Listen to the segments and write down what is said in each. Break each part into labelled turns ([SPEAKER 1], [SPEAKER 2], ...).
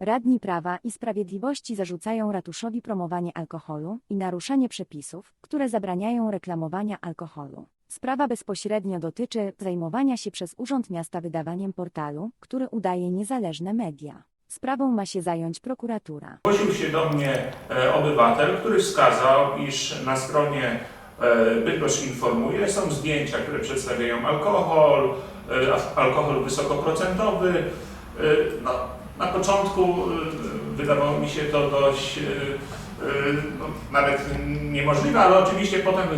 [SPEAKER 1] Radni Prawa i Sprawiedliwości zarzucają ratuszowi promowanie alkoholu i naruszanie przepisów, które zabraniają reklamowania alkoholu. Sprawa bezpośrednio dotyczy zajmowania się przez Urząd Miasta wydawaniem portalu, który udaje niezależne media. Sprawą ma się zająć prokuratura.
[SPEAKER 2] Zgłosił się do mnie e, obywatel, który wskazał, iż na stronie e, Bydgoszcz informuje, są zdjęcia, które przedstawiają alkohol, e, alkohol wysokoprocentowy. No, na początku e, wydawało mi się to dość no, nawet niemożliwe, ale oczywiście potem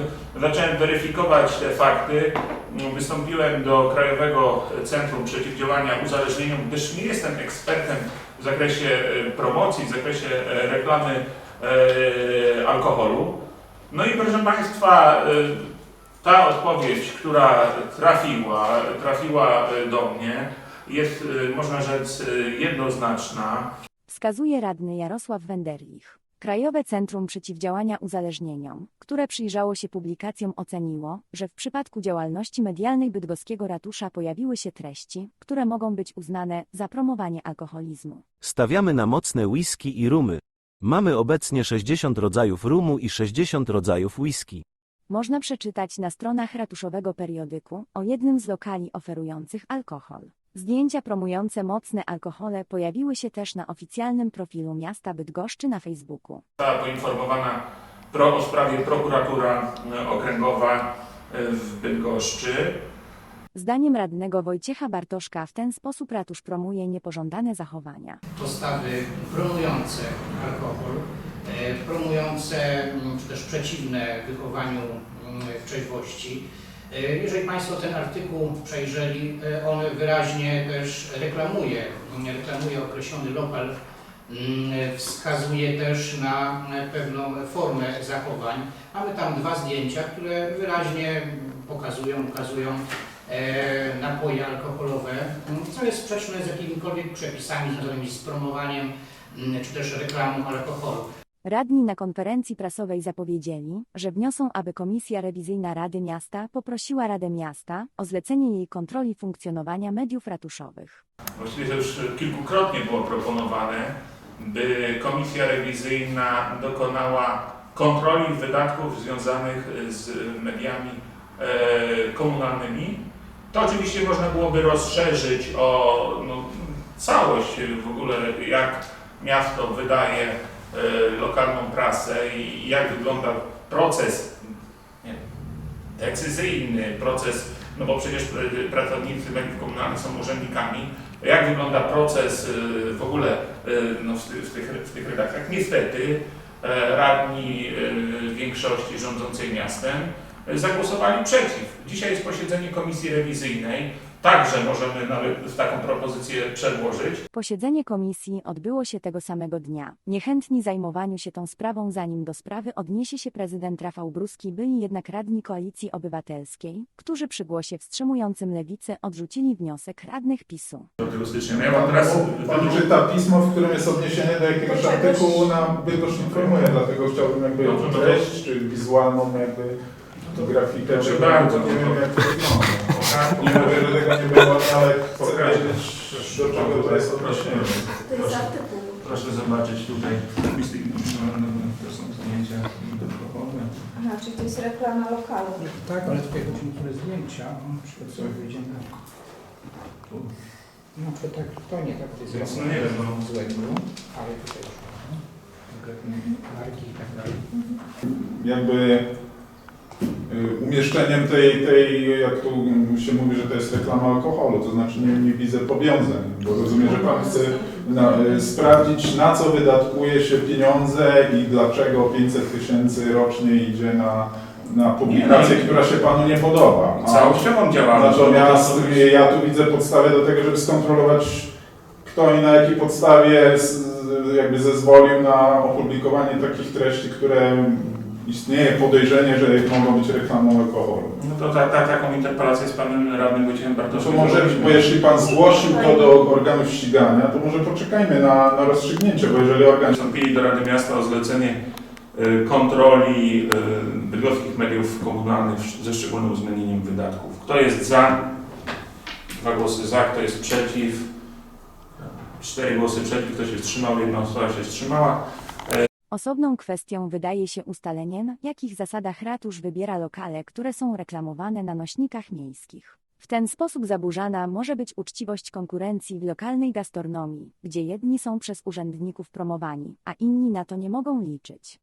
[SPEAKER 2] zacząłem weryfikować te fakty. Wystąpiłem do Krajowego Centrum Przeciwdziałania Uzależnieniom, gdyż nie jestem ekspertem w zakresie promocji, w zakresie reklamy alkoholu. No i proszę Państwa, ta odpowiedź, która trafiła, trafiła do mnie, jest, e, można rzec, e, jednoznaczna.
[SPEAKER 1] Wskazuje radny Jarosław Wenderlich. Krajowe Centrum Przeciwdziałania Uzależnieniom, które przyjrzało się publikacjom, oceniło, że w przypadku działalności medialnej bydgoskiego ratusza pojawiły się treści, które mogą być uznane za promowanie alkoholizmu.
[SPEAKER 3] Stawiamy na mocne whisky i rumy. Mamy obecnie 60 rodzajów rumu i 60 rodzajów whisky.
[SPEAKER 1] Można przeczytać na stronach ratuszowego periodyku o jednym z lokali oferujących alkohol. Zdjęcia promujące mocne alkohole pojawiły się też na oficjalnym profilu miasta Bydgoszczy na Facebooku.
[SPEAKER 2] Została poinformowana pro, o sprawie prokuratura e, okręgowa e, w Bydgoszczy.
[SPEAKER 1] Zdaniem radnego Wojciecha Bartoszka w ten sposób ratusz promuje niepożądane zachowania.
[SPEAKER 4] postawy promujące alkohol, e, promujące mm, czy też przeciwne wychowaniu mm, w trzeźwości. E, Jeżeli Państwo ten artykuł przejrzeli, e, on wyraźnie też reklamuje, mm, reklamuje określony lokal, mm, wskazuje też na e, pewną formę zachowań. Mamy tam dwa zdjęcia, które wyraźnie pokazują, ukazują napoje alkoholowe, m, co jest sprzeczne z jakimikolwiek przepisami związanymi z promowaniem czy też reklamą alkoholu.
[SPEAKER 1] Radni na konferencji prasowej zapowiedzieli, że wniosą, aby Komisja Rewizyjna Rady Miasta poprosiła Radę Miasta o zlecenie jej kontroli funkcjonowania mediów ratuszowych.
[SPEAKER 2] Właściwie to już kilkukrotnie było proponowane, by komisja rewizyjna dokonała kontroli wydatków związanych z mediami e, komunalnymi. To oczywiście można byłoby rozszerzyć o no, całość w ogóle, jak miasto wydaje lokalną prasę i jak wygląda proces nie, decyzyjny, proces, no bo przecież pr- pracownicy mediów komunalnych są urzędnikami, jak wygląda proces y, w ogóle y, no, w, ty- w, tych, w tych redakcjach. Niestety e, radni większości rządzącej miastem zagłosowali przeciw. Dzisiaj jest posiedzenie komisji rewizyjnej, także możemy nawet taką propozycję przedłożyć.
[SPEAKER 1] Posiedzenie komisji odbyło się tego samego dnia. Niechętni zajmowaniu się tą sprawą, zanim do sprawy odniesie się prezydent Rafał Bruski, byli jednak radni Koalicji Obywatelskiej, którzy przy głosie wstrzymującym lewicę odrzucili wniosek radnych PiSu.
[SPEAKER 2] Do stycznia. No Ja mam teraz
[SPEAKER 5] Pan czyta pismo, w którym jest odniesienie do jakiegoś artykułu na Bydgoszcz informuje, dlatego chciałbym jakby
[SPEAKER 2] No to-
[SPEAKER 5] treść, czy wizualną jakby grafikę.
[SPEAKER 2] Proszę bardzo,
[SPEAKER 5] Nie wiem jak to wygląda. Nie że tego nie było, ale chcę
[SPEAKER 2] Pokażę.
[SPEAKER 5] wiedzieć, do czego to jest odniesienie.
[SPEAKER 6] To jest artykuł.
[SPEAKER 2] Proszę zobaczyć tutaj, listy, no, to są zdjęcia dochodowe.
[SPEAKER 6] Aha, czyli to jest reklama lokalu.
[SPEAKER 4] Tak, ale tutaj chodzi niektóre zdjęcia. Na przykład sobie wyjdziemy. Na przykład tak, to nie tak, to jest
[SPEAKER 2] Więc no nie wiem, no.
[SPEAKER 4] złego, ale tutaj już marki i tak dalej.
[SPEAKER 5] Jakby y, umieszczeniem tej, tej, jak tu się mówi, że to jest reklama alkoholu, to znaczy nie, nie widzę powiązań, bo rozumiem, że Pan chce na, y, sprawdzić, na co wydatkuje się pieniądze i dlaczego 500 tysięcy rocznie idzie na, na publikację,
[SPEAKER 2] Nie, no.
[SPEAKER 5] która się Panu nie podoba. A
[SPEAKER 2] Całościową działalność.
[SPEAKER 5] Natomiast
[SPEAKER 2] to-
[SPEAKER 5] y, ja tu widzę podstawę do tego, żeby skontrolować, kto i na jakiej podstawie jakby zezwolił na opublikowanie takich treści, które istnieje podejrzenie, że mogą być reklamą alkoholu.
[SPEAKER 2] No to ta, ta, taką interpelację z panem radnym Wojciechem
[SPEAKER 5] No
[SPEAKER 2] Bartoszem.
[SPEAKER 5] to może, bo jeśli Pan zgłosił to do organów ścigania, to może poczekajmy na, na rozstrzygnięcie, bo jeżeli organ
[SPEAKER 2] Wystąpili do Rady Miasta o zlecenie y, kontroli y, bydgoskich mediów komunalnych ze szczególnym uwzględnieniem wydatków. Kto jest za? Dwa głosy za, kto jest przeciw? cztery głosy przeciw, kto się wstrzymał, jedna osoba się wstrzymała.
[SPEAKER 1] Osobną kwestią wydaje się ustalenie, na jakich zasadach ratusz wybiera lokale, które są reklamowane na nośnikach miejskich. W ten sposób zaburzana może być uczciwość konkurencji w lokalnej gastronomii, gdzie jedni są przez urzędników promowani, a inni na to nie mogą liczyć.